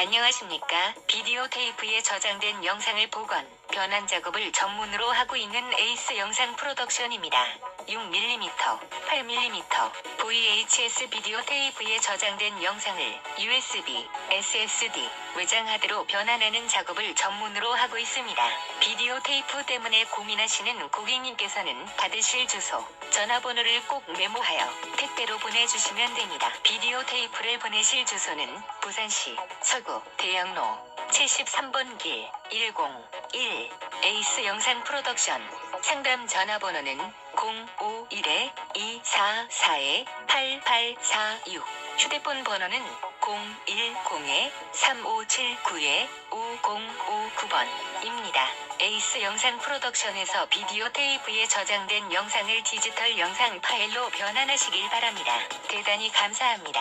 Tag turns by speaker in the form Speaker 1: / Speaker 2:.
Speaker 1: 안녕하십니까. 비디오 테이프에 저장된 영상을 복원, 변환 작업을 전문으로 하고 있는 에이스 영상 프로덕션입니다. 6mm, 8mm, VHS 비디오 테이프에 저장된 영상을 USB, SSD, 외장 하드로 변환하는 작업을 전문으로 하고 있습니다. 비디오 테이프 때문에 고민하시는 고객님께서는 받으실 주소, 전화번호를 꼭 메모하여 택배로 보내주시면 됩니다. 비디오 테이프를 보내실 주소는 부산시 서구 대학로 73번 길 101 에이스 영상 프로덕션 상담 전화번호는 051-244-8846 휴대폰 번호는 010-3579-5059번입니다. 에이스 영상 프로덕션에서 비디오 테이프에 저장된 영상을 디지털 영상 파일로 변환하시길 바랍니다. 대단히 감사합니다.